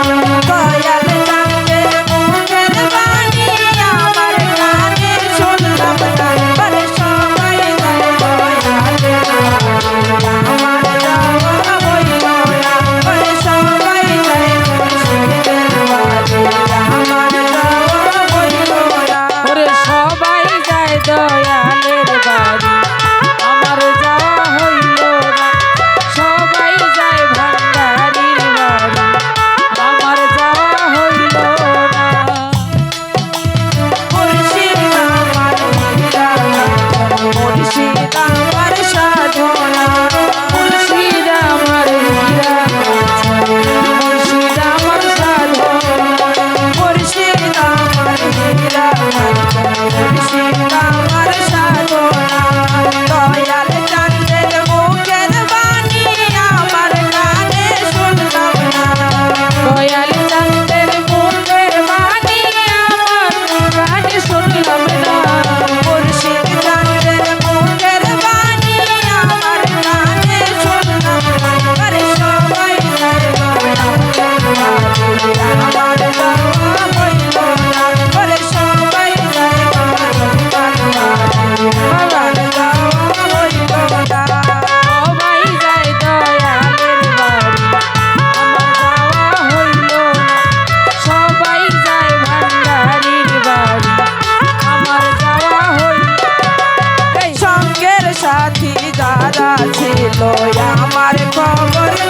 Thank you. সাথী যারা ছিল আমার খবর